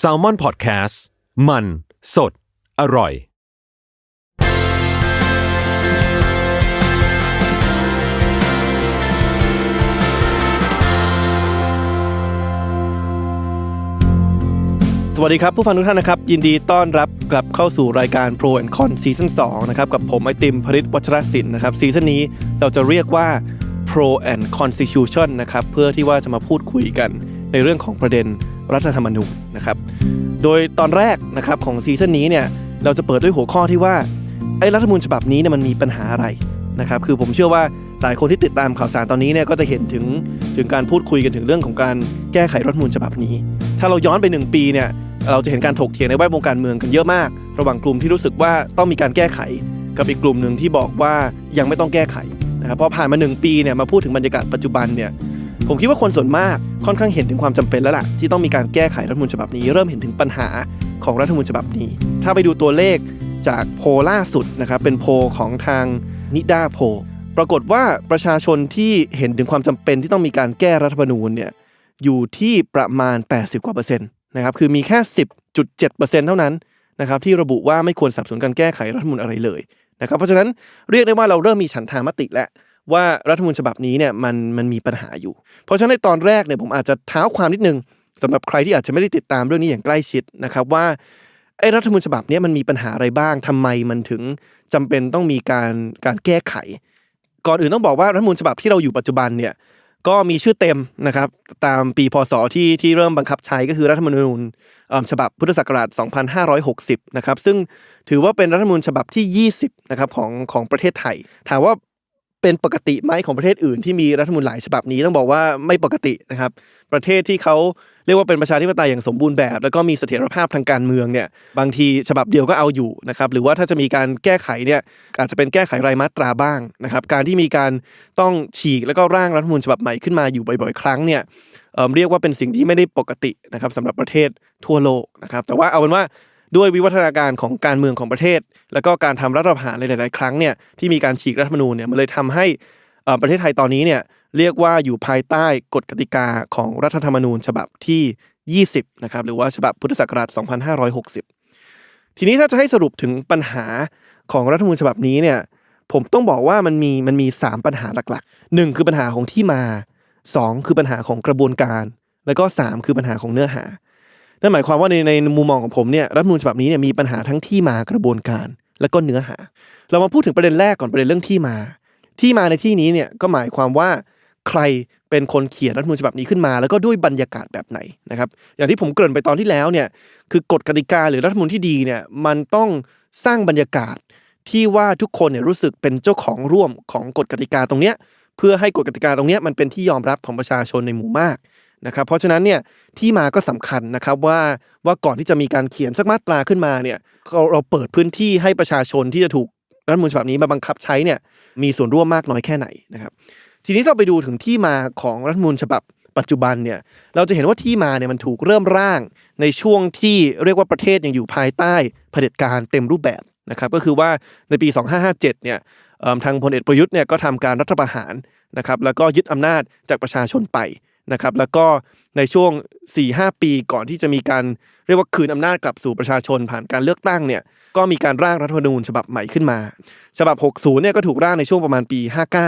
s a l ม o n PODCAST มัน สด อร่อย สวัสดีครับ ผู้ฟังทุกท่านนะครับ ยินดีต้อนรับกลับเข้าสู่รายการ Pro and Con ซีซั่น2นะครับ กับผมไอติมพริตวัชรศิลป์นะครับ ซีซั่นนี้เราจะเรียกว่า Pro and Constitution นะครับ เพื่อที่ว่าจะมาพูดคุยกันในเรื่องของประเด็น รัฐธรรมนูญนะครับ โดยตอนแรกนะครับของซีซั่นนี้เนี่ยเราจะเปิดด้วยหัวข้อที่ว่าไอ้รัฐธรรมนูญฉบับนี้เนี่ยมันมีปัญหาอะไรนะครับ คือผมเชื่อว่าหลายคนที่ติดตามข่าวสารตอนนี้เนี่ยก็จะเห็นถึงถึงการพูดคุยกันถึงเรื่องของการแก้ไขรัฐธรรมนูญฉบับนี้ ถ้าเราย้อนไป 1 ปีเนี่ยเราจะเห็นการถกเถียงในแวดวงการเมืองกันเยอะมาก ระหว่างกลุ่มที่รู้สึกว่าต้องมีการแก้ไข กับอีกกลุ่มหนึ่งที่บอกว่ายังไม่ต้องแก้ไขนะครับพอผ่านมา 1 ปีเนี่ยมาพูดถึงบรรยากาศปัจจุบันเนี่ย ผมคิดว่าคนส่วนมากค่อนข้างเห็นถึงความจำเป็นแล้วล่ะ ที่ต้องมีการแก้ไขรัฐมนูญฉบับนี้ เริ่มเห็นถึงปัญหาของรัฐมนูญฉบับนี้ ถ้าไปดูตัวเลขจากโพลล่าสุดนะครับเป็นโพลของทางนิดาโพลปรากฏว่าประชาชนที่เห็นถึงความจำเป็นที่ต้องมีการแก้รัฐธรรมนูญเนี่ยอยู่ที่ประมาณ 80 กว่าเปอร์เซ็นต์นะครับคือมีแค่ 10.7%เท่านั้นนะครับที่ระบุว่าไม่ควรสับสนการแก้ไขรัฐมนูญอะไรเลยนะครับเพราะฉะนั้นเรียกได้ว่าเราเริ่มมีฉันทามติแล้ว ว่ารัฐมนูญฉบับนี้เนี่ยมันมันมีปัญหาอยู่ เพราะฉะนั้นในตอนแรกเนี่ยผมอาจจะเท้าความนิดนึงสำหรับใครที่อาจจะไม่ได้ติดตามเรื่องนี้อย่างใกล้ชิดนะครับว่าไอ้รัฐมนูญฉบับนี้มันมีปัญหาอะไรบ้างทำไมมันถึงจำเป็นต้องมีการการแก้ไข ก่อนอื่นต้องบอกว่ารัฐมนูญฉบับที่เราอยู่ปัจจุบันเนี่ยก็มีชื่อเต็มนะครับตามปีพศที่ที่เริ่มบังคับใช้ก็คือรัฐธรรมนูญฉบับพุทธศักราช 2560 นะครับซึ่งถือว่าเป็นรัฐธรรมนูญฉบับที่ 20 นะครับของของประเทศไทย ถามว่า เป็นปกติไหมของประเทศอื่นที่มีรัฐธรรมนูญหลายฉบับนี้ต้องบอกว่าไม่ปกตินะครับ ประเทศที่เขาเรียกว่าเป็นประชาธิปไตยอย่างสมบูรณ์แบบ แล้วก็มีเสถียรภาพทางการเมืองเนี่ยบางทีฉบับเดียวก็เอาอยู่นะครับหรือว่าถ้าจะมีการแก้ไขเนี่ยอาจจะเป็นแก้ไขรายมาตราบ้างนะครับการที่มีการต้องฉีกแล้วก็ร่างรัฐธรรมนูญฉบับใหม่ขึ้นมาอยู่บ่อยๆ ครั้งเนี่ยเรียกว่าเป็นสิ่งที่ไม่ได้ปกตินะครับสำหรับประเทศทั่วโลกนะครับแต่ว่าเอาเป็นว่า ด้วยวิวัฒนาการของการเมืองของประเทศ แล้วก็การทำรัฐประหารหลาย ๆ ครั้งเนี่ยที่มีการฉีกรัฐธรรมนูญเนี่ยมันเลยทำให้ประเทศไทยตอนนี้เนี่ยเรียกว่าอยู่ภายใต้กฎกติกาของรัฐธรรมนูญฉบับที่ 20 นะครับหรือว่าฉบับพุทธศักราช 2560 ทีนี้ถ้าจะให้สรุปถึงปัญหาของรัฐธรรมนูญฉบับนี้เนี่ยผมต้องบอกว่ามันมีมันมี 3 ปัญหาหลักๆ 1 คือปัญหาของที่มา 2 คือปัญหาของกระบวนการ แล้วก็ 3 คือปัญหาของเนื้อหา นั่นหมายความว่าในในมุมมองของผมเนี่ยรัฐมนูญฉบับนี้เนี่ยมีปัญหาทั้งที่มากระบวนการ และก็เนื้อหา เรามาพูดถึงประเด็นแรกก่อนประเด็นเรื่องที่มา ที่มาในที่นี้เนี่ยก็หมายความว่าใครเป็นคนเขียนรัฐมนูญฉบับนี้ขึ้นมา แล้วก็ด้วยบรรยากาศแบบไหนนะครับ อย่างที่ผมเกริ่นไปตอนที่แล้วเนี่ยคือกฎกติกาหรือรัฐมนูญที่ดีเนี่ยมันต้องสร้างบรรยากาศที่ว่าทุกคนเนี่ยรู้สึกเป็นเจ้าของร่วมของกฎกติกาตรงเนี้ยเพื่อให้กฎกติกาตรงเนี้ยมันเป็นที่ยอมรับของประชาชนในหมู่มาก นะครับเพราะฉะนั้นเนี่ยที่มาก็สำคัญนะครับว่าว่าก่อนที่จะมีการเขียนสักมาตราขึ้นมาเนี่ยเราเราเปิดพื้นที่ให้ประชาชนที่จะถูกรัฐมนูญฉบับนี้มาบังคับใช้เนี่ยมีส่วนร่วมมากน้อยแค่ไหนนะครับ ทีนี้เราไปดูถึงที่มาของรัฐมนูญฉบับปัจจุบันเนี่ยเราจะเห็นว่าที่มาเนี่ยมันถูกเริ่มร่างในช่วงที่เรียกว่าประเทศยังอยู่ภายใต้เผด็จการเต็มรูปแบบนะครับก็คือว่าในปี 2557เนี่ยทางพลเอกประยุทธ์เนี่ยก็ทำการรัฐประหารนะครับแล้วก็ยึดอำนาจจากประชาชนไป นะครับแล้วก็ในช่วง 4-5 ปีก่อนที่จะมีการเรียกว่าคืนอำนาจกลับสู่ประชาชนผ่านการเลือกตั้งเนี่ยก็มีการร่างรัฐธรรมนูญฉบับใหม่ขึ้นมา ฉบับ 60เนี่ยก็ถูกร่างในช่วงประมาณปี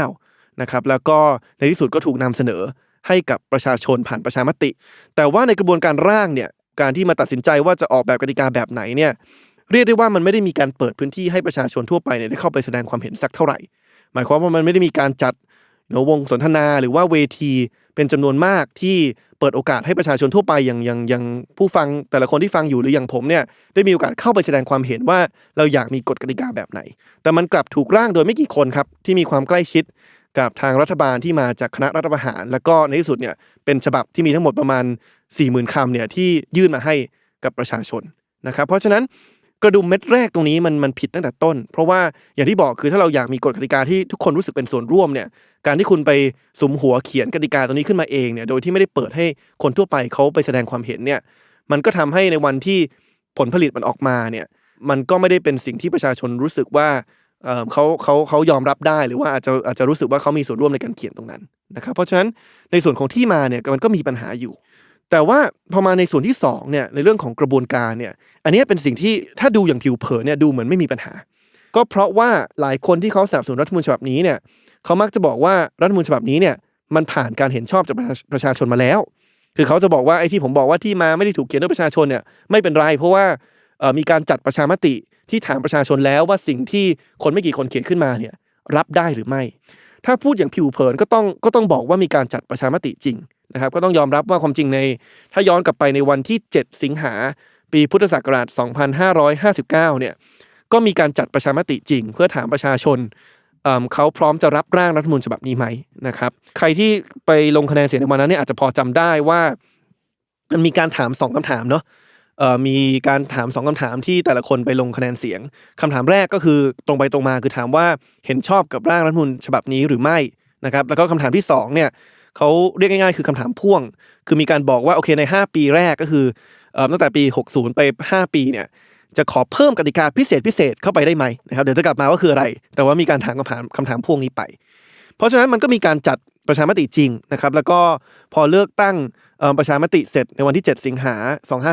59นะครับแล้วก็ในที่สุดก็ถูกนำเสนอให้กับประชาชนผ่านประชามติ แต่ว่าในกระบวนการร่างเนี่ยการที่มาตัดสินใจว่าจะออกแบบกติกาแบบไหนเนี่ยเรียกได้ว่ามันไม่ได้มีการเปิดพื้นที่ให้ประชาชนทั่วไปเนี่ยได้เข้าไปแสดงความเห็นสักเท่าไหร่ หมายความว่ามันไม่ได้มีการจัดวงสนทนาหรือว่าเวที เป็นจำนวนมากที่เปิดโอกาสให้ประชาชนทั่วไปอย่างอย่างอย่างผู้ฟังแต่ละคนที่ฟังอยู่หรืออย่างผมเนี่ยได้มีโอกาสเข้าไปแสดงความเห็นว่าเราอยากมีกฎกติกาแบบไหน แต่มันกลับถูกร่างโดยไม่กี่คนครับที่มีความใกล้ชิดกับทางรัฐบาลที่มาจากคณะรัฐประหาร แล้วก็ในที่สุดเนี่ยเป็นฉบับที่มีทั้งหมดประมาณ 4 0,000คำเนี่ยที่ยื่นมาให้กับประชาชนนะครับ เพราะฉะนั้น กระดุมเม็ดแรกตรงนี้มันมันผิดตั้งแต่ต้น เพราะว่าอย่างที่บอกคือถ้าเราอยากมีกฎกติกาที่ทุกคนรู้สึกเป็นส่วนร่วมเนี่ยการที่คุณไปสมหัวเขียนกติกาตรงนี้ขึ้นมาเองเนี่ยโดยที่ไม่ได้เปิดให้คนทั่วไปเขาไปแสดงความเห็นเนี่ยมันก็ทำให้ในวันที่ผลผลิตมันออกมาเนี่ยมันก็ไม่ได้เป็นสิ่งที่ประชาชนรู้สึกว่าเขาเขาเขายอมรับได้หรือว่าอาจจะอาจจะรู้สึกว่าเขามีส่วนร่วมในการเขียนตรงนั้นนะครับเพราะฉะนั้นในส่วนของที่มาเนี่ยมันก็มีปัญหาอยู่ แต่ว่าพอมาในส่วนที่สองเนี่ยในเรื่องของกระบวนการเนี่ยอันนี้เป็นสิ่งที่ถ้าดูอย่างผิวเผินเนี่ยดูเหมือนไม่มีปัญหา ก็เพราะว่าหลายคนที่เขาสนับสนุนรัฐมนูญฉบับนี้เนี่ยเขามักจะบอกว่ารัฐมนูญฉบับนี้เนี่ยมันผ่านการเห็นชอบจากประชาชนมาแล้ว คือเขาจะบอกว่าไอ้ที่ผมบอกว่าที่มาไม่ได้ถูกเขียนด้วยประชาชนเนี่ยไม่เป็นไรเพราะว่ามีการจัดประชามติที่ถามประชาชนแล้วว่าสิ่งที่คนไม่กี่คนเขียนขึ้นมาเนี่ยรับได้หรือไม่ ถ้าพูดอย่างผิวเผินก็ต้องก็ต้องบอกว่ามีการจัดประชามติจริง นะครับก็ต้องยอมรับว่าความจริงในถ้าย้อนกลับไปในวันที่ 7 สิงหาปีพุทธศักราช 2559 เนี่ยก็มีการจัดประชามติจริง เพื่อถามประชาชนเเขาพร้อมจะรับร่างรัฐมนูญฉบับนี้ไหมนะครับ ใครที่ไปลงคะแนนเสียงในวันนั้นเนี่ยอาจจะพอจำได้ว่ามันมีการถามสองคำถามเนาะมีการถามสองคำถามที่แต่ละคนไปลงคะแนนเสียงคำถามแรกก็คือตรงไปตรงมาคือถามว่าเห็นชอบกับร่างรัฐมนูญฉบับนี้หรือไม่นะครับ แล้วก็คำถามที่สองเนี่ย เขาเรียกง่ายๆ คือคำถามพ่วง คือมีการบอกว่าโอเคใน 5 ปีแรกก็คือตั้งแต่ปี 60 ไป 5 ปีเนี่ยจะขอเพิ่มกติกาพิเศษพิเศษเข้าไปได้ไหมนะครับเดี๋ยวจะกลับมาว่าคืออะไร แต่ว่ามีการถามคำถามคำถามพ่วงนี้ไป เพราะฉะนั้นมันก็มีการจัดประชามติจริงนะครับ แล้วก็พอเลือกตั้งประชามติเสร็จในวันที่ 7 สิงหา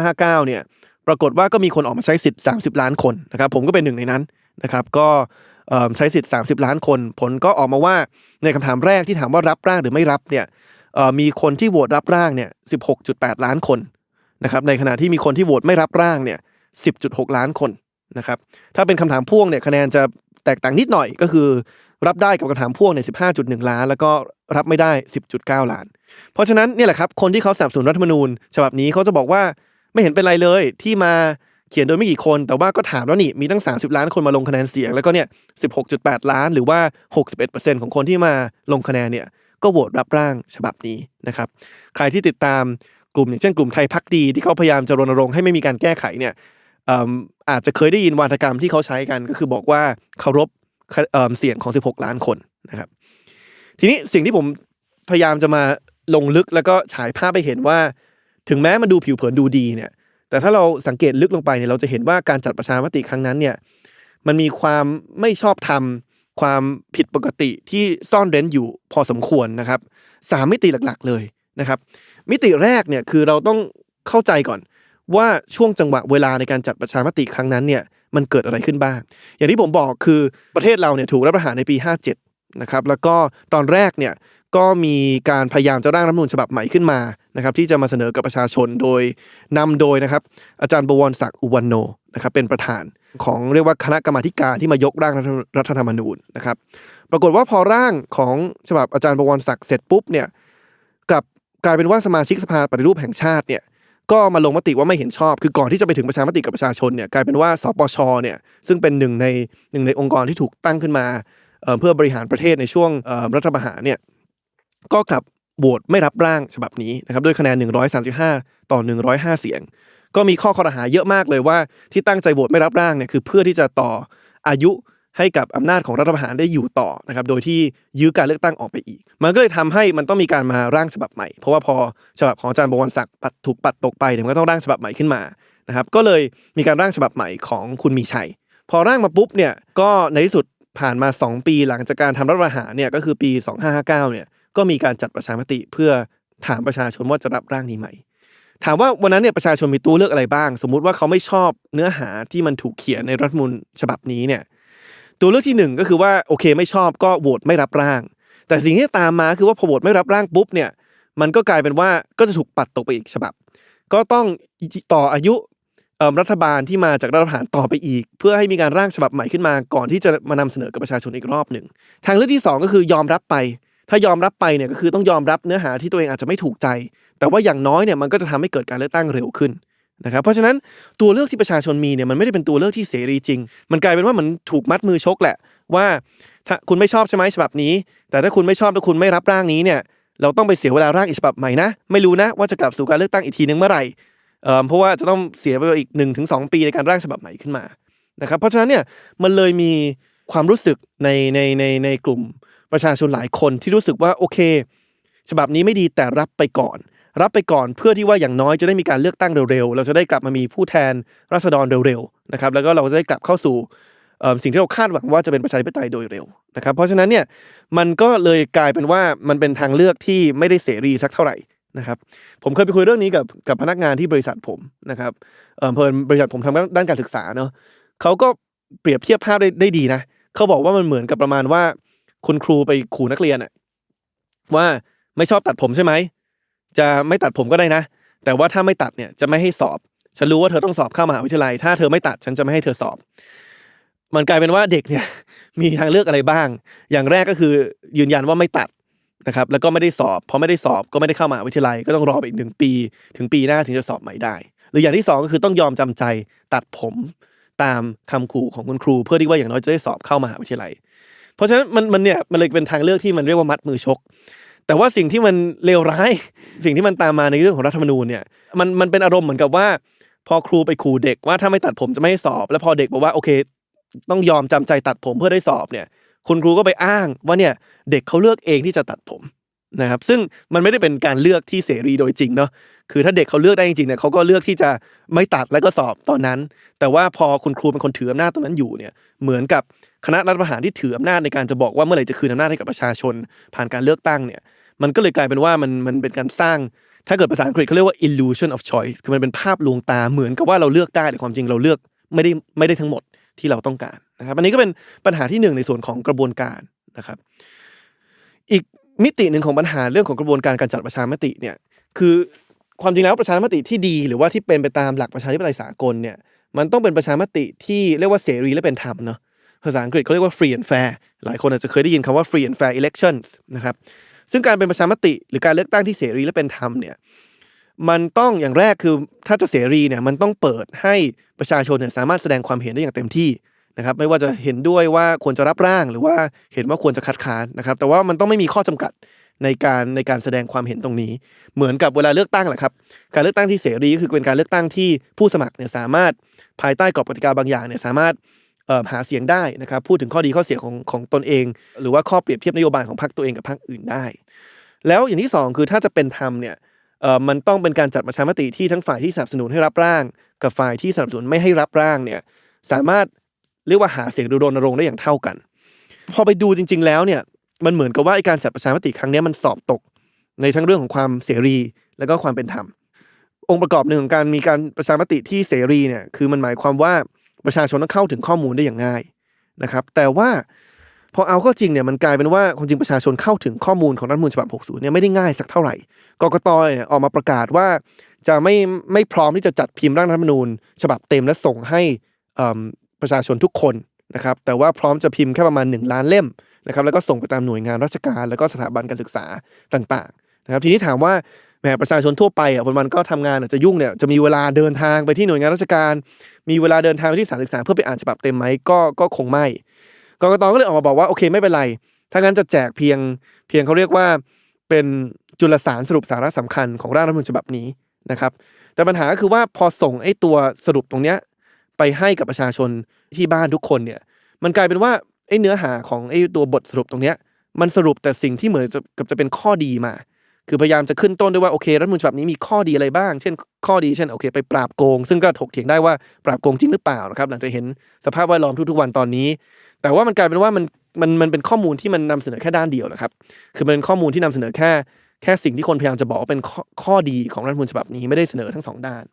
2559 เนี่ย ปรากฏว่าก็มีคนออกมาใช้สิทธิ์ 30 ล้านคนนะครับ ผมก็เป็นหนึ่งในนั้นนะครับ ก็ ใช้สิทธิ์ 30 ล้านคน ผลก็ออกมาว่าในคำถามแรกที่ถามว่ารับร่างหรือไม่รับเนี่ยมีคนที่โหวตรับร่างเนี่ย16.8 ล้านคนนะครับในขณะที่มีคนที่โหวตไม่รับร่างเนี่ย10.6 ล้านคนนะครับถ้าเป็นคำถามพ่วงเนี่ยคะแนนจะแตกต่างนิดหน่อยก็คือ รับได้กับคำถามพ่วงเนี่ย15.1 ล้าน แล้วก็รับไม่ได้ 10.9 ล้าน เพราะฉะนั้นเนี่ยแหละครับคนที่เขาสับสนรัฐธรรมนูญ ฉบับนี้เขาจะบอกว่าไม่เห็นเป็นไรเลยที่มา ขียนโดยไม่กี่คน แต่ว่าก็ถามแล้วนี่ มีตั้ง 30 ล้านคนมาลงคะแนนเสียง แล้วก็เนี่ย16.8 ล้านหรือว่า 61%ของคนที่มาลงคะแนนเนี่ยก็โหวตรับร่างฉบับนี้นะครับ ใครที่ติดตามกลุ่มอย่างเช่นกลุ่มไทยพักดีที่เขาพยายามจะรณรงค์ให้ไม่มีการแก้ไขเนี่ยอาจจะเคยได้ยินวาทกรรมที่เขาใช้กันก็คือบอกว่าเคารพเอิ่มเสียงของ 16 ล้านคนนะครับ ทีนี้สิ่งที่ผมพยายามจะมาลงลึกแล้วก็ฉายภาพไปเห็นว่า ถึงแม้มันดูผิวเผินดูดีเนี่ย แต่ถ้าเราสังเกตลึกลงไปเนี่ยเราจะเห็นว่าการจัดประชามติครั้งนั้นเนี่ยมันมีความไม่ชอบธรรมความผิดปกติที่ซ่อนเร้นอยู่พอสมควรนะครับสามมิติหลักๆเลยนะครับ มิติแรกเนี่ยคือเราต้องเข้าใจก่อนว่าช่วงจังหวะเวลาในการจัดประชามติครั้งนั้นเนี่ยมันเกิดอะไรขึ้นบ้าง อย่างที่ผมบอกคือประเทศเราเนี่ยถูกรัฐประหารในปี 57นะครับแล้วก็ตอนแรกเนี่ย ก็มีการพยายามจะร่างรัฐมนูญฉบับใหม่ขึ้นมานะครับที่จะมาเสนอกับประชาชนโดยนำโดยนะครับอาจารย์บวรศักดิ์อุวันโนนะครับเป็นประธานของเรียกว่าคณะกรรมาธิการที่มายกร่างรัฐธรรมนูญนะครับ ปรากฏว่าพอร่างของฉบับอาจารย์บวรศักดิ์เสร็จปุ๊บเนี่ยกับกลายเป็นว่าสมาชิกสภาปฏิรูปแห่งชาติเนี่ยก็มาลงมติว่าไม่เห็นชอบ คือก่อนที่จะไปถึงประชามติกับประชาชนเนี่ยกลายเป็นว่าสปชเนี่ยซึ่งเป็นหนึ่งในหนึ่งในองค์กรที่ถูกตั้งขึ้นมาเพื่อบริหารประเทศในช่วงรัฐประหารเนี่ย ก็กลับโหวตไม่รับร่างฉบับนี้นะครับด้วยคะแนน 135 ต่อ 105 เสียง ก็มีข้อข้อรหาเยอะมากเลยว่าที่ตั้งใจโหวตไม่รับร่างเนี่ยคือเพื่อที่จะต่ออายุให้กับอำนาจของรัฐประหารได้อยู่ต่อนะครับโดยที่ยื้อการเลือกตั้งออกไปอีก มันก็เลยทำให้มันต้องมีการมาร่างฉบับใหม่ เพราะว่าพอฉบับของอาจารย์บวรศักดิ์ปัดถูกปัดตกไปเนี่ยมันก็ต้องร่างฉบับใหม่ขึ้นมานะครับก็เลยมีการร่างฉบับใหม่ของคุณมีชัย พอร่างมาปุ๊บเนี่ยก็ในที่สุดผ่านมา 2 ปีหลังจากการทำรัฐประหารเนี่ยก็คือปี 2559เนี่ย ก็มีการจัดประชามติเพื่อถามประชาชนว่าจะรับร่างนี้ไหม ถามว่าวันนั้นเนี่ยประชาชนมีตัวเลือกอะไรบ้าง สมมุติว่าเขาไม่ชอบเนื้อหาที่มันถูกเขียนในรัฐมนูญฉบับนี้เนี่ยตัวเลือกที่หนึ่งก็คือว่าโอเคไม่ชอบก็โหวตไม่รับร่าง แต่สิ่งที่ตามมาคือว่าพอโหวตไม่รับร่างปุ๊บเนี่ยมันก็กลายเป็นว่าก็จะถูกปัดตกไปอีกฉบับ ก็ต้องต่ออายุรัฐบาลที่มาจากรัฐประหารต่อไปอีก เพื่อให้มีการร่างฉบับใหม่ขึ้นมาก่อนที่จะมานำเสนอกับประชาชนอีกรอบหนึ่งทางเลือกที่สองก็คือยอมรับไป ถ้ายอมรับไปเนี่ยก็คือต้องยอมรับเนื้อหาที่ตัวเองอาจจะไม่ถูกใจ แต่ว่าอย่างน้อยเนี่ยมันก็จะทำให้เกิดการเลือกตั้งเร็วขึ้นนะครับเพราะฉะนั้นตัวเลือกที่ประชาชนมีเนี่ยมันไม่ได้เป็นตัวเลือกที่เสรีจริง มันกลายเป็นว่ามันถูกมัดมือชกแหละ ว่าถ้าคุณไม่ชอบใช่ไหมฉบับนี้ แต่ถ้าคุณไม่ชอบแล้วคุณไม่รับร่างนี้เนี่ยเราต้องไปเสียเวลาร่างอีกฉบับใหม่นะไม่รู้นะว่าจะกลับสู่การเลือกตั้งอีกทีนึงเมื่อไหร่เอ่อเพราะว่าจะต้องเสียไปอีก1นถึงสปีในการร่างฉบับใหม่ขึ้นมานะครับเพราะฉะนั้นเนี่ยมันเลยมีความรู้สึกในในในในกลุ่ม ประชาชนหลายคนที่รู้สึกว่าโอเค ฉบับนี้ไม่ดีแต่รับไปก่อน รับไปก่อนเพื่อที่ว่าอย่างน้อยจะได้มีการเลือกตั้งเร็วๆ เราจะได้กลับมามีผู้แทนราษฎรเร็วๆนะครับแล้วก็เราจะได้กลับเข้าสู่สิ่งที่เราคาดหวังว่าจะเป็นประชาธิปไตยโดยเร็วนะครับเพราะฉะนั้นเนี่ยมันก็เลยกลายเป็นว่ามันเป็นทางเลือกที่ไม่ได้เสรีสักเท่าไหร่นะครับผมเคยไปคุยเรื่องนี้กับกับพนักงานที่บริษัทผมนะครับเออเพลินบริษัทผมทำด้านการศึกษาเนาะเขาก็เปรียบเทียบภาพได้ได้ดีนะเขาบอกว่ามันเหมือนกับประมาณว่า คุณครูไปขู่นักเรียนอะว่าไม่ชอบตัดผมใช่ไหมจะไม่ตัดผมก็ได้นะ แต่ว่าถ้าไม่ตัดเนี่ยจะไม่ให้สอบ ฉันรู้ว่าเธอต้องสอบเข้ามหาวิทยาลัย ถ้าเธอไม่ตัดฉันจะไม่ให้เธอสอบ มันกลายเป็นว่าเด็กเนี่ยมีทางเลือกอะไรบ้าง อย่างแรกก็คือยืนยันว่าไม่ตัดนะครับ แล้วก็ไม่ได้สอบพอไม่ได้สอบก็ไม่ได้เข้ามหาวิทยาลัย ก็ต้องรออีกหนึ่งปี ถึงปีหน้าถึงจะสอบใหม่ได้ หรืออย่างที่สองก็คือต้องยอมจำใจตัดผมตามคำขู่ของคุณครู เพื่อที่ว่าอย่างน้อยจะได้สอบเข้ามหาวิทยาลัย เพราะฉะนั้นมันมันเนี่ยมันเลยเป็นทางเลือกที่มันเรียกว่ามัดมือชก แต่ว่าสิ่งที่มันเลวร้าย สิ่งที่มันตามมาในเรื่องของรัฐธรรมนูญเนี่ยมันมันเป็นอารมณ์เหมือนกับว่า พอครูไปขู่เด็กว่าถ้าไม่ตัดผมจะไม่ให้สอบ แล้วพอเด็กบอกว่าโอเค ต้องยอมจำใจตัดผมเพื่อได้สอบเนี่ยคุณครูก็ไปอ้างว่าเนี่ยเด็กเขาเลือกเองที่จะตัดผมนะครับซึ่งมันไม่ได้เป็นการเลือกที่เสรีโดยจริงเนาะ คือถ้าเด็กเขาเลือกได้จริงๆเนี่ยเขาก็เลือกที่จะไม่ตัดแล้วก็สอบตอนนั้น แต่ว่าพอคุณครูเป็นคนถืออำนาจตรงนั้นอยู่เนี่ยเหมือนกับคณะรัฐประหารที่ถืออำนาจในการจะบอกว่าเมื่อไหร่จะคืนอำนาจให้กับประชาชน ผ่านการเลือกตั้งเนี่ยมันก็เลยกลายเป็นว่ามันมันเป็นการสร้าง ถ้าเกิดภาษาอังกฤษเขาเรียกว่า illusion of choice คือมันเป็นภาพลวงตาเหมือนกับว่าเราเลือกได้แต่ความจริงเราเลือกไม่ได้ไม่ได้ทั้งหมดที่เราต้องการนะครับอันนี้ก็เป็นปัญหาที่หนึ่งในส่วนของกระบวนการนะครับ อีกมิติหนึ่งของปัญหาเรื่องของกระบวนการการจัดประชามติเนี่ยคือ ความจริงแล้วประชามติที่ดีหรือว่าที่เป็นไปตามหลักประชาธิปไตยสากลเนี่ยมันต้องเป็นประชามติที่เรียกว่าเสรีและเป็นธรรมเนาะภาษาอังกฤษเขาเรียกว่า free and fair หลายคนอาจจะเคยได้ยินคำว่า free and fair elections นะครับซึ่งการเป็นประชามติหรือการเลือกตั้งที่เสรีและเป็นธรรมเนี่ยมันต้องอย่างแรกคือถ้าจะเสรีเนี่ยมันต้องเปิดให้ประชาชนเนี่ยสามารถแสดงความเห็นได้อย่างเต็มที่นะครับไม่ว่าจะเห็นด้วยว่าควรจะรับร่างหรือว่าเห็นว่าควรจะคัดค้านนะครับแต่ว่ามันต้องไม่มีข้อจำกัด ในการในการแสดงความเห็นตรงนี้ เหมือนกับเวลาเลือกตั้งแหละครับ การเลือกตั้งที่เสรีก็คือเป็นการเลือกตั้งที่ผู้สมัครเนี่ยสามารถภายใต้กรอบกติกาบางอย่างเนี่ยสามารถหาเสียงได้นะครับพูดถึงข้อดีข้อเสียของของตนเอง หรือว่าข้อเปรียบเทียบนโยบายของพรรคตัวเองกับพรรคอื่นได้ แล้วอย่างที่สองคือถ้าจะเป็นธรรมเนี่ยมันต้องเป็นการจัดประชามติที่ทั้งฝ่ายที่สนับสนุนให้รับร่าง กับฝ่ายที่สนับสนุนไม่ให้รับร่างเนี่ยสามารถเรียกว่าหาเสียงรณรงค์ได้อย่างเท่ากัน พอไปดูจริง ๆ แล้วเนี่ย มันเหมือนกับว่าการจัดประชามติครั้งนี้มันสอบตกในทั้งเรื่องของความเสรีและก็ความเป็นธรรมองค์ประกอบหนึ่งของการมีการประชามติที่เสรีเนี่ยคือมันหมายความว่าประชาชนต้องเข้าถึงข้อมูลได้อย่างง่ายนะครับ แต่ว่าพอเอาก็จริงเนี่ยมันกลายเป็นว่าความจริงประชาชนเข้าถึงข้อมูลของรัฐมนูลฉบับ 60 เนี่ยไม่ได้ง่ายสักเท่าไหร่กกตเนี่ยออกมาประกาศว่าจะไม่ไม่พร้อมที่จะจัดพิมพ์ร่างรัฐมนูญ ฉบับเต็มและส่งให้ประชาชนทุกคนนะครับ แต่ว่าพร้อมจะพิมพ์แค่ประมาณ 1 ล้านเล่ม นะครับแล้วก็ส่งไปตามหน่วยงานราชการ แล้วก็สถาบันการศึกษาต่างๆนะครับทีนี้ถามว่าแหมประชาชนทั่วไปอะวันๆก็ทำงานอาจจะยุ่งเนี่ยจะมีเวลาเดินทางไปที่หน่วยงานราชการ มีเวลาเดินทางไปที่สถานศึกษาเพื่อไปอ่านฉบับเต็มไหมก็ก็คงไม่กรกตก็เลยออกมาบอกว่าโอเคไม่เป็นไร ถ้างั้นจะแจกเพียงเพียงเขาเรียกว่าเป็นจุลสารสรุปสาระสำคัญของร่างรัฐมนูญฉบับนี้นะครับ แต่ปัญหาก็คือว่าพอส่งไอ้ตัวสรุปตรงเนี้ยไปให้กับประชาชนที่บ้านทุกคนเนี่ย มันกลายเป็นว่า ไอ้เนื้อหาของไอ้ตัวบทสรุปตรงเนี้ยมันสรุปแต่สิ่งที่เหมือนกับจะเป็นข้อดีมา คือพยายามจะขึ้นต้นด้วยว่าโอเครัฐมนูญฉบับนี้มีข้อดีอะไรบ้าง เช่น ข้อดีเช่นโอเค ไปปราบโกง ซึ่งก็ถกเถียงได้ว่าปราบโกงจริงหรือเปล่านะครับหลังจากเห็นสภาพแวดล้อมทุกๆวันตอนนี้ แต่ว่ามันกลายเป็นว่ามันมันมันเป็นข้อมูลที่มันนำเสนอแค่ด้านเดียวนะครับ คือมันเป็นข้อมูลที่นำเสนอแค่ แค่สิ่งที่คนพยายามจะบอกว่าเป็นข้อข้อดีของรัฐมนูญฉบับนี้ไม่ได้เสนอทั้งสองด้าน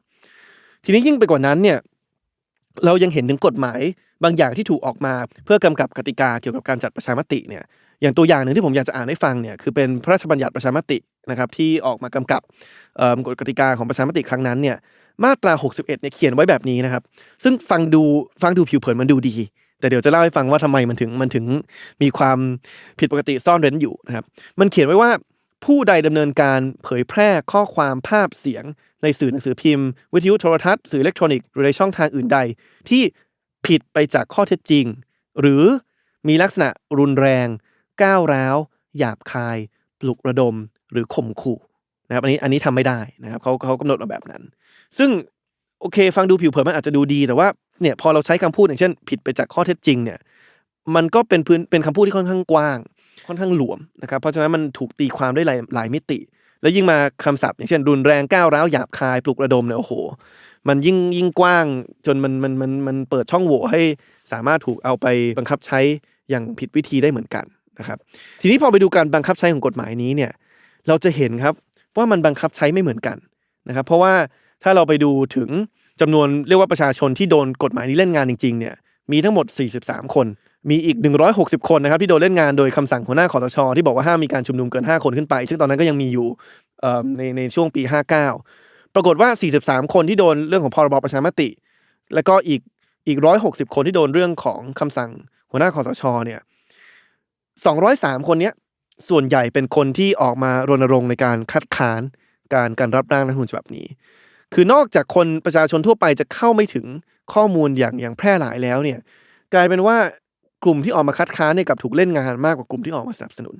ทีนี้ยิ่งไปกว่านั้นเนี่ย เรายังเห็นถึงกฎหมายบางอย่างที่ถูกออกมาเพื่อกำกับกติกาเกี่ยวกับการจัดประชามติเนี่ยอย่างตัวอย่างหนึ่งที่ผมอยากจะอ่านให้ฟังเนี่ยคือเป็นพระราชบัญญัติประชามตินะครับที่ออกมากำกับกฎกติกาของประชามติครั้งนั้นเนี่ยมาตรา 61เนี่ยเขียนไว้แบบนี้นะครับซึ่งฟังดูฟังดูผิวเผินมันดูดี แต่เดี๋ยวจะเล่าให้ฟังว่าทำไมมันถึงมันถึงมีความผิดปกติซ่อนเร้นอยู่นะครับมันเขียนไว้ว่า ผู้ใดดำเนินการเผยแพร่ข้อความภาพเสียง ในสื่อหนังสือพิมพ์ วิทยุโทรทัศน์สื่ออิเล็กทรอนิกส์หรือในช่องทางอื่นใด ที่ผิดไปจากข้อเท็จจริง หรือมีลักษณะรุนแรง ก้าวร้าว หยาบคาย ปลุกระดมหรือข่มขู่นะครับอันนี้อันนี้ทำไม่ได้นะครับเขาเขากำหนดมาแบบนั้น ซึ่งโอเค ฟังดูผิวเผินมันอาจจะดูดี แต่ว่าเนี่ยพอเราใช้คำพูดอย่างเช่น ผิดไปจากข้อเท็จจริงเนี่ยมันก็เป็นพื้นเป็นคำพูดที่ค่อนข้างกว้าง ค่อนข้างหลวมนะครับ เพราะฉะนั้นมันถูกตีความได้หลายหลายมิติ แล้วยิ่งมาคำศัพท์อย่างเช่นรุนแรงก้าวร้าวหยาบคายปลุกระดมเนี่ยโอ้โห มันยิ่งยิ่งกว้างจนมันมันมันมันเปิดช่องโหว่ให้สามารถถูกเอาไปบังคับใช้อย่างผิดวิธีได้เหมือนกันนะครับ ทีนี้พอไปดูการบังคับใช้ของกฎหมายนี้เนี่ยเราจะเห็นครับว่ามันบังคับใช้ไม่เหมือนกันนะครับ เพราะว่าถ้าเราไปดูถึงจำนวนเรียกว่าประชาชนที่โดนกฎหมายนี้เล่นงานจริงๆเนี่ยมีทั้งหมด 43 คน มีอีก 160 คนนะครับที่โดนเล่นงานโดยคำสั่งหัวหน้าคอสช ที่บอกว่าห้ามมีการชุมนุมเกิน 5 คนขึ้นไป ซึ่งตอนนั้นก็ยังมีอยู่ในในช่วงปี 59 ปรากฏว่า 43 คนที่โดนเรื่องของพรบประชามติ แล้วก็อีกอีก 160 คนที่โดนเรื่องของคำสั่งหัวหน้าคอสชเนี่ย 203 คนเนี้ยส่วนใหญ่เป็นคนที่ออกมารณรงค์ในการคัดค้านการการรับร่างรัฐธรรมนูญฉบับนี้ คือนอกจากคนประชาชนทั่วไปจะเข้าไม่ถึงข้อมูลอย่างอย่างแพร่หลายแล้วเนี่ยกลายเป็นว่า กลุ่มที่ออกมาคัดค้านเนี่ยกับถูกเล่นงานมากกว่ากลุ่มที่ออกมาสนับสนุน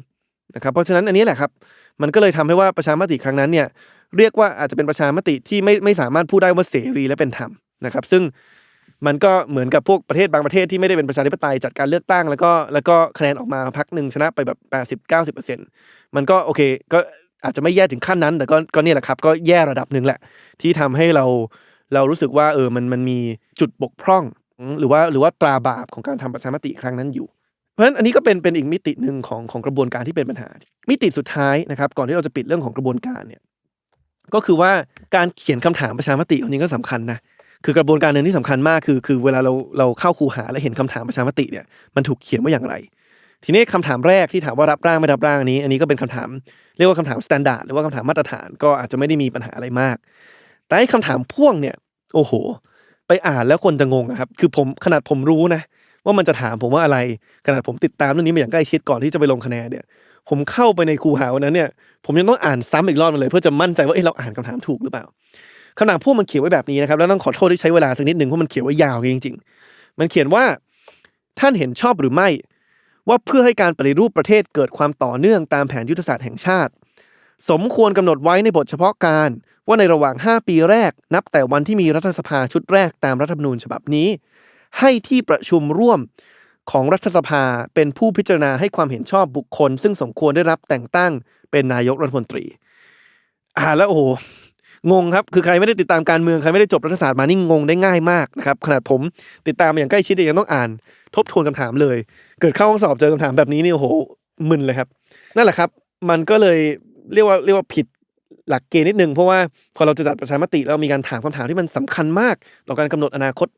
นะครับเพราะฉะนั้นอันนี้แหละครับ มันก็เลยทำให้ว่าประชามติครั้งนั้นเนี่ยเรียกว่าอาจจะเป็นประชามติที่ไม่ไม่สามารถพูดได้ว่าเสรีและเป็นธรรมนะครับ ซึ่งมันก็เหมือนกับพวกประเทศบางประเทศที่ไม่ได้เป็นประชาธิปไตยจัดการเลือกตั้ง แล้วก็แล้วก็คะแนนออกมาพักหนึ่งชนะไปแบบแปดสิบเก้าสิบเปอร์เซ็นต์มันก็โอเคก็อาจจะไม่แย่ถึงขั้นนั้น แต่ก็ก็เนี่ยแหละครับ ก็แย่ระดับหนึ่งแหละ ที่ทำให้เราเรารู้สึกว่าเออมันมันมีจุดบกพร่อง หรือว่าหรือว่าตราบาปของการทำประชามติครั้งนั้นอยู่ เพราะฉะนั้นอันนี้ก็เป็นเป็นอีกมิติหนึ่งของของกระบวนการที่เป็นปัญหา มิติสุดท้ายนะครับ ก่อนที่เราจะปิดเรื่องของกระบวนการเนี่ยก็คือว่าการเขียนคำถามประชามติอันนี้ก็สำคัญนะคือกระบวนการหนึ่งที่สำคัญมากคือ คือเวลาเราเราเข้าคูหาและเห็นคำถามประชามติเนี่ยมันถูกเขียนว่าอย่างไร ทีนี้คำถามแรกที่ถามว่ารับร่างไม่รับร่างอันนี้ อันนี้ก็เป็นคำถามเรียกว่าคำถามสแตนดาร์ดหรือว่าคำถามมาตรฐานก็อาจจะไม่ได้มีปัญหาอะไรมาก แต่ไอ้คำถามพ่วงเนี่ยโอ้โห ไปอ่านแล้วคนจะงงอะครับ คือผมขนาดผมรู้นะ ว่ามันจะถามผมว่าอะไรขนาดผมติดตามเรื่องนี้มาอย่างใกล้ชิดก่อนที่จะไปลงคะแนนเนี่ย ผมเข้าไปในคูหาวันนั้นเนี่ย ผมยังต้องอ่านซ้ำอีกรอบมาเลย เพื่อจะมั่นใจว่าเอ้เราอ่านคำถามถูกหรือเปล่าคำถามพวงมันเขียนไว้แบบนี้นะครับแล้วต้องขอโทษที่ใช้เวลาสักนิดหนึ่งเพราะมันเขียนไว้ยาวจริง ๆ มันเขียนว่าท่านเห็นชอบหรือไม่ ว่าเพื่อให้การปฏิรูปประเทศเกิดความต่อเนื่องตามแผนยุทธศาสตร์แห่งชาติ สมควรกำหนดไว้ในบทเฉพาะการ ว่าในระหว่าง 5 ปีแรก นับแต่วันที่มีรัฐสภาชุดแรกตามรัฐธรรมนูญฉบับนี้ ให้ที่ประชุมร่วมของรัฐสภาเป็นผู้พิจารณาให้ความเห็นชอบบุคคล ซึ่งสมควรได้รับแต่งตั้งเป็นนายกรัฐมนตรี อ่าแล้วโอ้โหงงครับ คือใครไม่ได้ติดตามการเมือง ใครไม่ได้จบรัฐศาสตร์มานี่งงได้ง่ายมากนะครับ ขนาดผมติดตามมาอย่างใกล้ชิดยังต้องอ่าน ทบทวนคำถามเลย เกิดเข้าห้องสอบเจอคำถามแบบนี้นี่โอ้โหมึนเลยครับ นั่นแหละครับ มันก็เลยเรียกว่าเรียกว่าผิด หลักเกณฑ์นิดนึงเพราะว่าพอเราจะจัดประชามติเรามีการถามคำถามที่มันสำคัญมาก ต่อการกำหนดอนาคต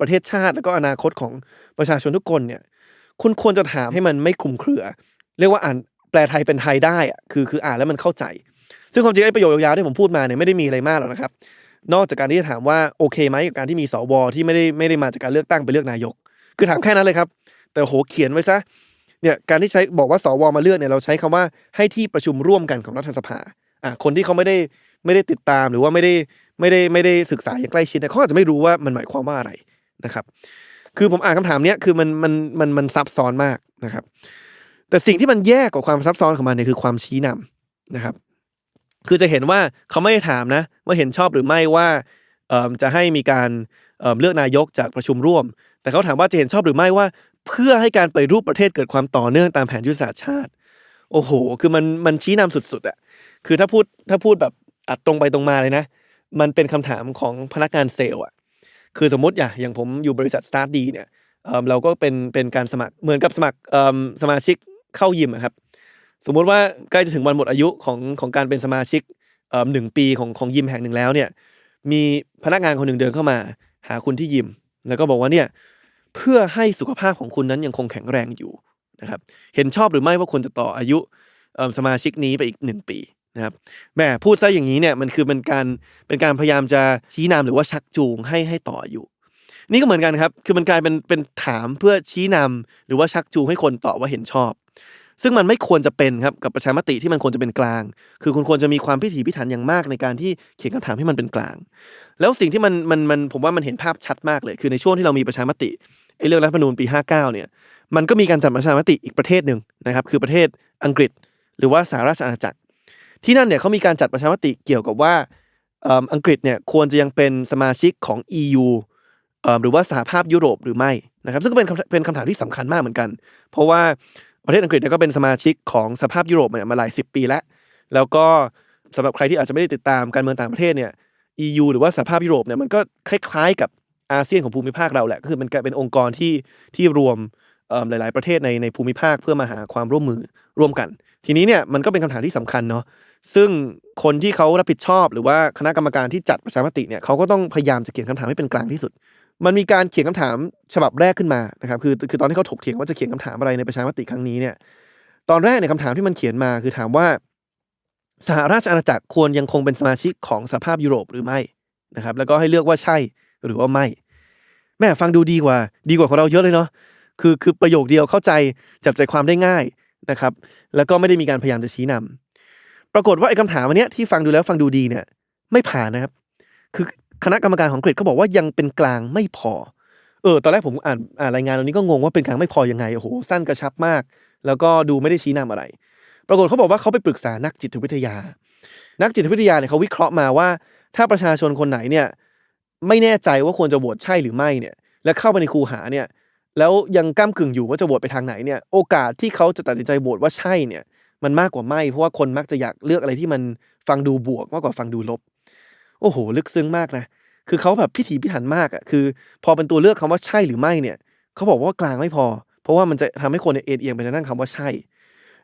ประเทศชาติ แล้วก็อนาคตของประชาชนทุกคนเนี่ยคุณควรจะถามให้มันไม่คลุมเครือ เรียกว่าอ่านแปลไทยเป็นไทยได้อะคือคืออ่านแล้วมันเข้าใจ ซึ่งความจริงไอ้ประโยคยาวๆที่ผมพูดมาเนี่ยไม่ได้มีอะไรมากหรอกนะครับ นอกจากการที่จะถามว่าโอเคไหมกับการที่มีสวที่ไม่ได้ไม่ได้มาจากการเลือกตั้งไปเลือกนายก คือถามแค่นั้นเลยครับ แต่โหเขียนไว้ซะเนี่ยการที่ใช้บอกว่าสวมาเลือกเนี่ยเราใช้คำว่าให้ที่ประชุมร่วมกันของรัฐสภา อะคนที่เขาไม่ได้ไม่ได้ติดตามหรือว่าไม่ได้ไม่ได้ไม่ได้ศึกษาอย่างใกล้ชิดเนี่ยเขาอาจจะไม่รู้ว่ามันหมายความว่าอะไรนะครับ คือผมอ่านคำถามเนี้ยคือมันมันมันมันซับซ้อนมากนะครับ แต่สิ่งที่มันแย่กว่าความซับซ้อนของมันเนี่ยคือความชี้นำนะครับ คือจะเห็นว่าเขาไม่ได้ถามนะ ว่าเห็นชอบหรือไม่ว่าเอ่อจะให้มีการเลือกนายกจากประชุมร่วม แต่เขาถามว่าจะเห็นชอบหรือไม่ว่า เพื่อให้การปฏิรูปประเทศเกิดความต่อเนื่องตามแผนยุทธศาสตร์ชาติ โอ้โห คือมันมันชี้นำสุดๆอะ คือถ้าพูดถ้าพูดแบบอัดตรงไปตรงมาเลยนะ มันเป็นคำถามของพนักงานเซลล์อะคือสมมติอย่างอย่างผมอยู่บริษัทสตาร์ดีเนี่ยเเราก็เป็นเป็นการสมัครเหมือนกับสมัครสมาชิกเข้ายิมอะครับสมมุติว่าใกล้จะถึงวันหมดอายุของของการเป็นสมาชิกหนึ่งปีของของยิมแห่งหนึ่งแล้วเนี่ย มีพนักงานคนหนึ่งเดินเข้ามา หาคุณที่ยิม แล้วก็บอกว่าเนี่ยเพื่อให้สุขภาพของคุณนั้นยังคงแข็งแรงอยู่นะครับ เห็นชอบหรือไม่ว่าควรจะต่ออายุสมาชิกนี้ไปอีกหนึ่งปี นะครับแหมพูดซะอย่างนี้เนี่ยมันคือเป็นการเป็นการพยายามจะชี้นำหรือว่าชักจูงให้ให้ต่ออายุนี่ก็เหมือนกันครับ คือมันกลายเป็นเป็นถามเพื่อชี้นำหรือว่าชักจูงให้คนตอบว่าเห็นชอบ ซึ่งมันไม่ควรจะเป็นครับกับประชามติที่มันควรจะเป็นกลาง คือคุณควรจะมีความพิถีพิถันอย่างมากในการที่เขียนคำถามให้มันเป็นกลาง แล้วสิ่งที่มันมันมันผมว่ามันเห็นภาพชัดมากเลย คือในช่วงที่เรามีประชามติไอ้เรื่องรัฐธรรมนูญปี 59เนี่ยมันก็มีการจัดประชามติอีกประเทศหนึ่งนะครับคือประเทศอังกฤษ หรือว่าสหราชอาณาจักร ที่นั่นเนี่ยเขามีการจัดประชามติเกี่ยวกับว่าอังกฤษเนี่ยควรจะยังเป็นสมาชิกของ EU เอ่อหรือว่าสหภาพยุโรปหรือไม่นะครับ ซึ่งก็เป็นเป็นคำถามที่สำคัญมากเหมือนกัน เพราะว่าประเทศอังกฤษเนี่ยก็เป็นสมาชิกของสหภาพยุโรปมาหลายสิบปีแล้ว แล้วก็สำหรับใครที่อาจจะไม่ได้ติดตามการเมืองต่างประเทศเนี่ย EU หรือว่าสหภาพยุโรปเนี่ยมันก็คล้ายๆ กับอาเซียนของภูมิภาคเราแหละก็คือมันกลายเป็นองค์กรที่ที่รวม หลาย ๆ ประเทศในในภูมิภาคเพื่อมาหาความร่วมมือร่วมกัน ทีนี้เนี่ยมันก็เป็นคำถามที่สำคัญเนาะซึ่งคนที่เขารับผิดชอบหรือว่าคณะกรรมการที่จัดประชามติเนี่ยเขาก็ต้องพยายามจะเขียนคำถามให้เป็นกลางที่สุด มันมีการเขียนคำถามฉบับแรกขึ้นมานะครับคือคือตอนที่เขาถกเถียงว่าจะเขียนคำถามอะไรในประชามติครั้งนี้เนี่ยตอนแรกในคำถามที่มันเขียนมาคือถามว่า สหราชอาณาจักรควรยังคงเป็นสมาชิกของสภาพยุโรปหรือไม่นะครับ แล้วก็ให้เลือกว่าใช่หรือว่าไม่ แม่ฟังดูดีกว่า ดีกว่าของเราเยอะเลยเนาะ คือคือประโยคเดียวเข้าใจจับใจความได้ง่ายนะครับ แล้วก็ไม่ได้มีการพยายามจะชี้นำปรากฏว่าไอ้คำถามอันนี้ที่ฟังดูแล้วฟังดูดีเนี่ยไม่ผ่านนะครับ คือคณะกรรมการของอังกเขาบอกว่ายังเป็นกลางไม่พอ เออ ตอนแรกผมอ่านอ่านรายงานตรงนี้ก็งงว่าเป็นกลางไม่พอยังไงโอ้โหสั้นกระชับมาก แล้วก็ดูไม่ได้ชี้นำอะไร ปรากฏเขาบอกว่าเขาไปปรึกษานักจิตวิทยา นักจิตวิทยาเนี่ยเขาวิเคราะห์มาว่า ถ้าประชาชนคนไหนเนี่ยไม่แน่ใจว่าควรจะโหวตใช่หรือไม่เนี่ย และเข้าไปในคูหาเนี่ย แล้วยังก้ากึ่งอยู่ว่าจะโหวตไปทางไหนเนี่ยโอกาสที่เขาจะตัดสินใจโหวตว่าใช่เนี่ย มันมากกว่าไม่เพราะว่าคนมักจะอยากเลือกอะไรที่มันฟังดูบวกมากกว่าฟังดูลบ โอ้โห ลึกซึ้งมากนะคือเขาแบบพิถีพิถันมากอะคือ พอเป็นตัวเลือกคำว่าใช่หรือไม่เนี่ยเขาบอกว่ากลางไม่พอ เพราะว่ามันจะทำให้คนเอ็นเอียงไปทางด้านคำว่าใช่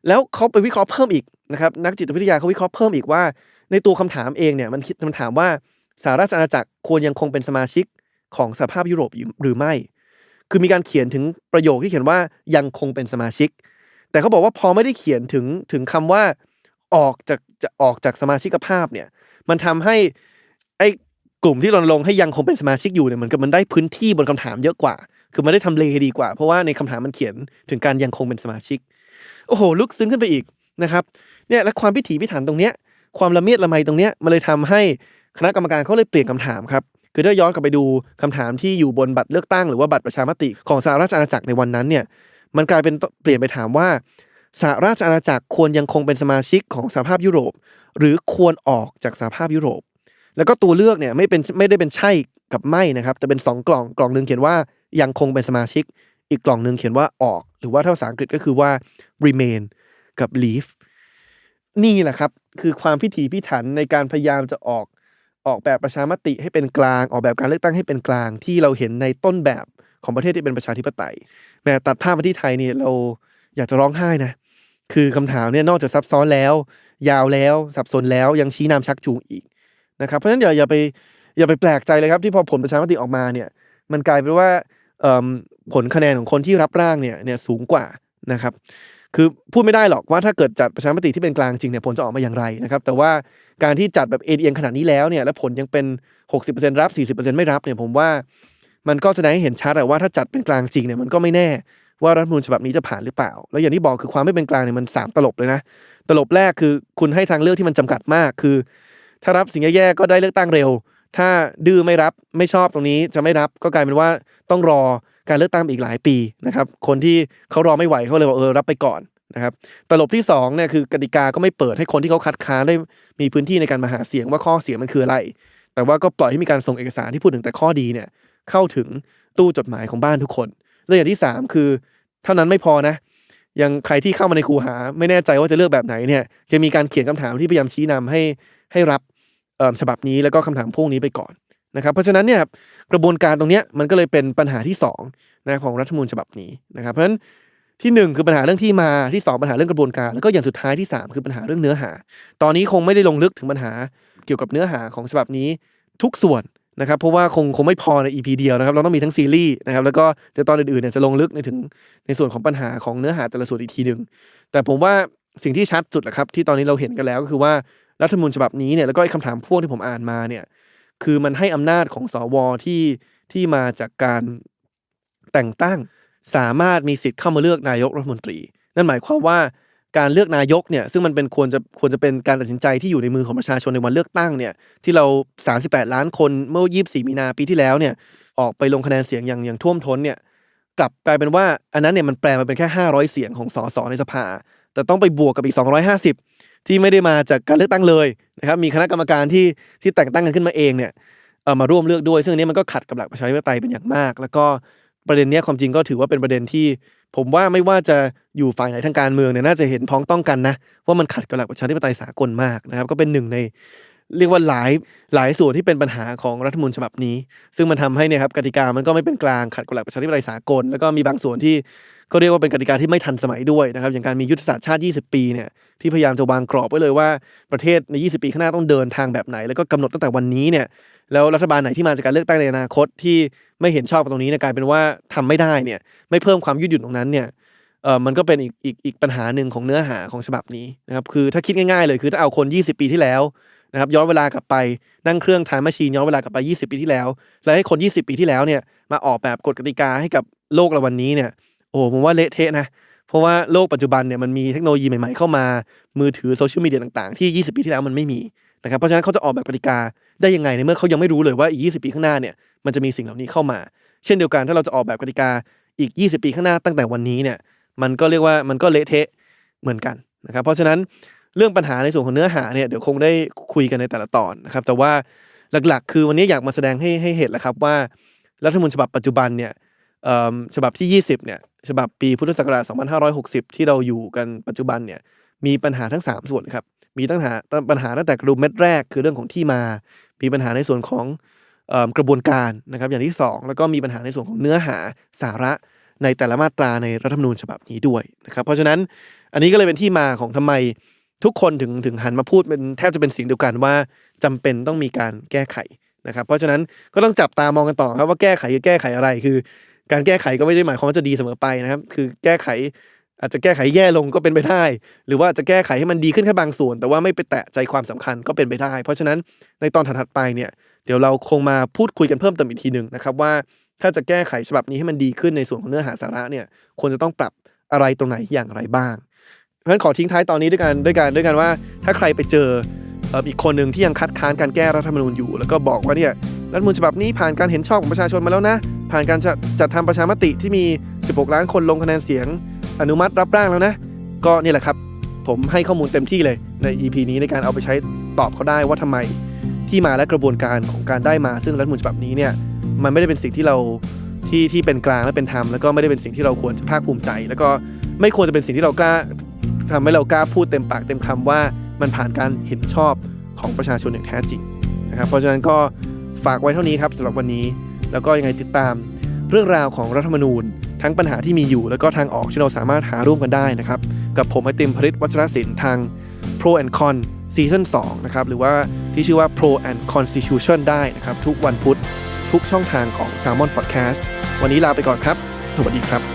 แล้วเขาไปวิเคราะห์เพิ่มอีกนะครับนักจิตวิทยาเขาวิเคราะห์เพิ่มอีกว่า ในตัวคำถามเองเนี่ยมันคิดมันถามว่าสหราชอาณาจักรควรยังคงเป็นสมาชิกของสหภาพยุโรปอยู่หรือไม่ คือมีการเขียนถึงประโยคที่เขียนว่ายังคงเป็นสมาชิก แต่เขาบอกว่าพอไม่ได้เขียนถึงถึงคำว่าออกจากจะออกจากสมาชิกภาพเนี่ย มันทำให้ไอ้กลุ่มที่รณรงค์ให้ยังคงเป็นสมาชิกอยู่เนี่ยมือนกับมันได้พื้นที่บนคำถามเยอะกว่า คือมันได้ทำเลดีกว่า เพราะว่าในคำถามมันเขียนถึงการยังคงเป็นสมาชิก โอ้โหลึกซึ้งขึ้นไปอีกนะครับเนี่ยและความพิถีพิถันตรงเนี้ยความละเมียดละไมตรงเนี้ยมันเลยทำให้คณะกรรมการเขาเลยเปลี่ยนคำถามครับ คือถ้าย้อนกลับไปดูคำถามที่อยู่บนบัตรเลือกตั้งหรือว่าบัตรประชามติของสหราชอาณาจักรในวันนั้นเนี่ยมันกลายเป็นเปลี่ยนไปถามว่าสหราชอาณาจักรควรยังคงเป็นสมาชิกของสหภาพยุโรป หรือควรออกจากสหภาพยุโรป แล้วก็ตัวเลือกเนี่ยไม่เป็นไม่ได้เป็นใช่กับไม่นะครับแต่เป็นสองกล่องกล่องหนึ่งเขียนว่ายังคงเป็นสมาชิก อีกกล่องหนึ่งเขียนว่าออก หรือว่าถ้าภาษาอังกฤษก็คือว่า remain กับ leave นี่แหละครับ คือความพิถีพิถันในการพยายามจะออก ออกแบบประชามติให้เป็นกลาง ออกแบบการเลือกตั้งให้เป็นกลาง ที่เราเห็นในต้นแบบของประเทศที่เป็นประชาธิปไตยแม้ตัดภาพมาที่ไทยเนี่ยเราอยากจะร้องไห้นะคือคำถามเนี่ยนอกจากซับซ้อนแล้ว ยาวแล้วสับสนแล้วยังชี้นำชักจูงอีกนะครับเพราะฉะนั้นอย่าอย่าไปอย่าไปแปลกใจเลยครับที่พอผลประชามติออกมาเนี่ยมันกลายเป็นว่าผลคะแนนของคนที่รับร่างเนี่ยเนี่ยสูงกว่านะครับ คือพูดไม่ได้หรอกว่าถ้าเกิดจัดประชามติที่เป็นกลางจริงเนี่ยผลจะออกมาอย่างไรนะครับแต่ว่าการที่จัดแบบเอียงขนาดนี้แล้วเนี่ยแล้วผลยังเป็น 60%รับ 40%ไม่รับเนี่ยผมว่ามันก็แสดงให้เห็นชัดอะว่าถ้าจัดเป็นกลางจริงเนี่ยมันก็ไม่แน่ว่ารัฐมนูญฉบับนี้จะผ่านหรือเปล่า แล้วอย่างที่บอกคือความไม่เป็นกลางเนี่ยมันสามตลบเลยนะ ตลบแรกคือคุณให้ทางเลือกที่มันจำกัดมากคือ ถ้ารับสิ่งแย่ๆก็ได้เลือกตั้งเร็ว ถ้าดื้อไม่รับไม่ชอบตรงนี้จะไม่รับก็กลายเป็นว่าต้องรอ การเลือกตั้งอีกหลายปีนะครับ คนที่เขารอไม่ไหวเขาเลยบอกเออรับไปก่อนนะครับตลบที่สองเนี่ยคือกติกาก็ไม่เปิดให้คนที่เขาคัดค้านได้มีพื้นที่ในการมาหาเสียงว่าข้อเสียมันคืออะไร แต่ว่าก็ปล่อยให้มีการส่งเอกสารที่พูดถึงแต่ข้อดีเนี่ยเข้าถึงตู้จดหมายของบ้านทุกคนและอย่างที่สามคือ เท่านั้นไม่พอนะยังใครที่เข้ามาในคูหา ไม่แน่ใจว่าจะเลือกแบบไหนเนี่ยจะมีการเขียนคำถามที่พยายามชี้นำให้ให้รับฉบับนี้แล้วก็คำถามพวกนี้ไปก่อน นะครับเพราะฉะนั้นเนี่ยกระบวนการตรงนี้มันก็เลยเป็นปัญหาที่สองนะของรัฐธรรมนูญฉบับนี้นะครับเพราะฉะนั้นที่หนึ่งคือปัญหาเรื่องที่มาที่สองปัญหาเรื่องกระบวนการแล้วก็อย่างสุดท้ายที่สามคือปัญหาเรื่องเนื้อหา ตอนนี้คงไม่ได้ลงลึกถึงปัญหาเกี่ยวกับเนื้อหาของฉบับนี้ทุกส่วนนะครับเพราะว่าคงคงไม่พอใน EP เดียวนะครับเราต้องมีทั้งซีรีส์นะครับแล้วก็เดี๋ยวตอนอื่นๆเนี่ยจะลงลึกในถึงในส่วนของปัญหาของเนื้อหาแต่ละส่วนอีกทีหนึ่งแต่ผมว่าสิ่งที่ชัดสุดแหละครับที่ตอนนี้เราเห็นกันแล้วก็คือว่ารัฐธรรมนูญฉบับนี้เนี่ยแล้วก็ไอ้คำถามพ่วงที่ผมอ่านมาเนี่ย คือมันให้อำนาจของสวที่ที่มาจากการแต่งตั้งสามารถมีสิทธิ์เข้ามาเลือกนายกรัฐมนตรี นั่นหมายความว่าการเลือกนายกเนี่ยซึ่งมันเป็นควรจะควรจะเป็นการตัดสินใจที่อยู่ในมือของประชาชนในวันเลือกตั้งเนี่ยที่เรา 38 ล้านคนเมื่อ 24 มีนาปีที่แล้วเนี่ยออกไปลงคะแนนเสียงอย่างอย่างท่วมท้นเนี่ยกลับกลายเป็นว่าอันนั้นเนี่ยมันแปลมาเป็นแค่ 500 เสียงของสสในสภา แต่ต้องไปบวกกับอีก 250 ที่ไม่ได้มาจากการเลือกตั้งเลยนะครับมีคณะกรรมการที่ที่แต่งตั้งกันขึ้นมาเองเนี่ยเอ่อมาร่วมเลือกด้วย ซึ่งอันนี้มันก็ขัดกับหลักประชาธิปไตยเป็นอย่างมาก แล้วก็ประเด็นนี้ความจริงก็ถือว่าเป็นประเด็นที่ ผมว่าไม่ว่าจะอยู่ฝ่ายไหนทางการเมืองเนี่ยน่าจะเห็นพ้องต้องกันนะว่ามันขัดกับหลักประชาธิปไตยสากลมากนะครับ ก็เป็นหนึ่งในเรียกว่าหลายหลายส่วนที่เป็นปัญหาของรัฐมนูญฉบับนี้ ซึ่งมันทำให้เนี่ยครับกติกามันก็ไม่เป็นกลางขัดกับหลักประชาธิปไตยสากล แล้วก็มีบางส่วนที่ ก็เรียกว่าเป็นกติกาที่ไม่ทันสมัยด้วยนะครับอย่างการมียุทธศาสตร์ชาติ 20 ปีเนี่ยที่พยายามจะวางกรอบไว้เลยว่าประเทศใน 20 ปีข้างหน้าต้องเดินทางแบบไหน แล้วก็กำหนดตั้งแต่วันนี้เนี่ยแล้วรัฐบาลไหนที่มาจากการเลือกตั้งในอนาคตที่ไม่เห็นชอบกับตรงนี้เนี่ยกลายเป็นว่าทำไม่ได้เนี่ยไม่เพิ่มความยืดหยุ่นตรงนั้นเนี่ยเออมันก็เป็นอีกอีกอีกปัญหาหนึ่งของเนื้อหาของฉบับนี้นะครับคือถ้าคิดง่ายๆเลยคือถ้าเอาคน 20 ปีที่แล้วนะครับย้อนเวลากลับไปนั่งเครื่องทายมชชีนย้อนเวลากลับไป 20 ปีที่แล้ว แล้วให้คน 20 ปีที่แล้วเนี่ยมาออกแบบกฎกติกาให้กับโลกเราวันนี้เนี่ย โอ้ผมว่าเละเทะนะ เพราะว่าโลกปัจจุบันเนี่ยมันมีเทคโนโลยีใหม่ๆเข้ามามือถือโซเชียลมีเดียต่างๆ ที่ 20 ปีที่แล้วมันไม่มีนะครับเพราะฉะนั้นเขาจะออกแบบกติกาได้ยังไงในเมื่อเขายังไม่รู้เลยว่าอีก 20 ปีข้างหน้าเนี่ยมันจะมีสิ่งเหล่านี้เข้ามา เช่นเดียวกันถ้าเราจะออกแบบกติกาอีก 20 ปีข้างหน้าตั้งแต่วันนี้เนี่ยมันก็เรียกว่ามันก็เละเทะเหมือนกันนะครับเพราะฉะนั้นเรื่องปัญหาในส่วนของเนื้อหาเนี่ยเดี๋ยวคงได้คุยกันในแต่ละตอนนะครับแต่ว่าหลักๆ คือวันนี้อยากมาแสดงให้ให้เห็นแหละครับว่ารัฐธรรมนูญฉบับปัจจุบันเนี่ย ฉบับที่ 20เนี่ยฉบับปีพุทธศักราช2560 ที่เราอยู่กันปัจจุบันเนี่ยมีปัญหาทั้ง 3 ส่วนครับ มีตั้งหาปัญหาตั้งแต่กระดุมเม็ดแรกคือเรื่องของที่มา มีปัญหาในส่วนของกระบวนการนะครับ อย่างที่ 2 แล้วก็มีปัญหาในส่วนของเนื้อหาสาระในแต่ละมาตราในรัฐธรรมนูญฉบับนี้ด้วยนะครับ เพราะฉะนั้นอันนี้ก็เลยเป็นที่มาของทำไมทุกคนถึงถึงหันมาพูดเป็นแทบจะเป็นเสียงเดียวกันว่าจำเป็นต้องมีการแก้ไขนะครับ เพราะฉะนั้นก็ต้องจับตามองกันต่อครับว่าแก้ไขคือแก้ไขอะไรคือ การแก้ไขก็ไม่ได้หมายความว่าจะดีเสมอไปนะครับ คือแก้ไขอาจจะแก้ไขแย่ลงก็เป็นไปได้ หรือว่าจะแก้ไขให้มันดีขึ้นแค่บางส่วน แต่ว่าไม่ไปแตะใจความสำคัญก็เป็นไปได้ เพราะฉะนั้นในตอนถัดๆไปเนี่ยเดี๋ยวเราคงมาพูดคุยกันเพิ่มเติมอีกทีหนึ่งนะครับว่าถ้าจะแก้ไขฉบับนี้ให้มันดีขึ้นในส่วนของเนื้อหาสาระเนี่ยควรจะต้องปรับอะไรตรงไหนอย่างไรบ้างเพราะฉะนั้นขอทิ้งท้ายตอนนี้ด้วยกันด้วยกันด้วยกันว่า ถ้าใครไปเจอ อ่ออีกคนหนึ่งที่ยังคัดค้านการแก้รัฐธรรมนูญอยู่ แล้วก็บอกว่าเนี่ยรัฐธรรมนูญฉบับนี้ผ่านการเห็นชอบของประชาชนมาแล้วนะ ผ่านการจัดจัดทำประชามติที่มี 16 ล้านคนลงคะแนนเสียง อนุมัติรับร่างแล้วนะ ก็นี่แหละครับ ผมให้ข้อมูลเต็มที่เลยใน EP นี้ในการเอาไปใช้ตอบเขาได้ว่าทำไม ที่มาและกระบวนการของการได้มา ซึ่งรัฐธรรมนูญฉบับนี้เนี่ยมันไม่ได้เป็นสิ่งที่เราที่ที่เป็นกลางและเป็นธรรมแล้วก็ไม่ได้เป็นสิ่งที่เราควรจะภาคภูมิใจ แล้วก็ไม่ควรจะเป็นสิ่งที่เรากล้าทำให้เรากล้าพูดเต็มปากเต็มคำว่า มันผ่านการเห็นชอบของประชาชนอย่างแท้จริงนะครับ เพราะฉะนั้นก็ฝากไว้เท่านี้ครับสำหรับวันนี้ แล้วก็ยังไงติดตามเรื่องราวของรัฐธรรมนูญ ทั้งปัญหาที่มีอยู่ แล้วก็ทางออกที่เราสามารถหาร่วมกันได้นะครับ กับผมไอติมพริตวัชรศิลป์ทาง Pro and Con Season 2นะครับ หรือว่าที่ชื่อว่า Pro and Constitution ได้นะครับ ทุกวันพุธทุกช่องทางของ Salmon Podcast วันนี้ลาไปก่อนครับ สวัสดีครับ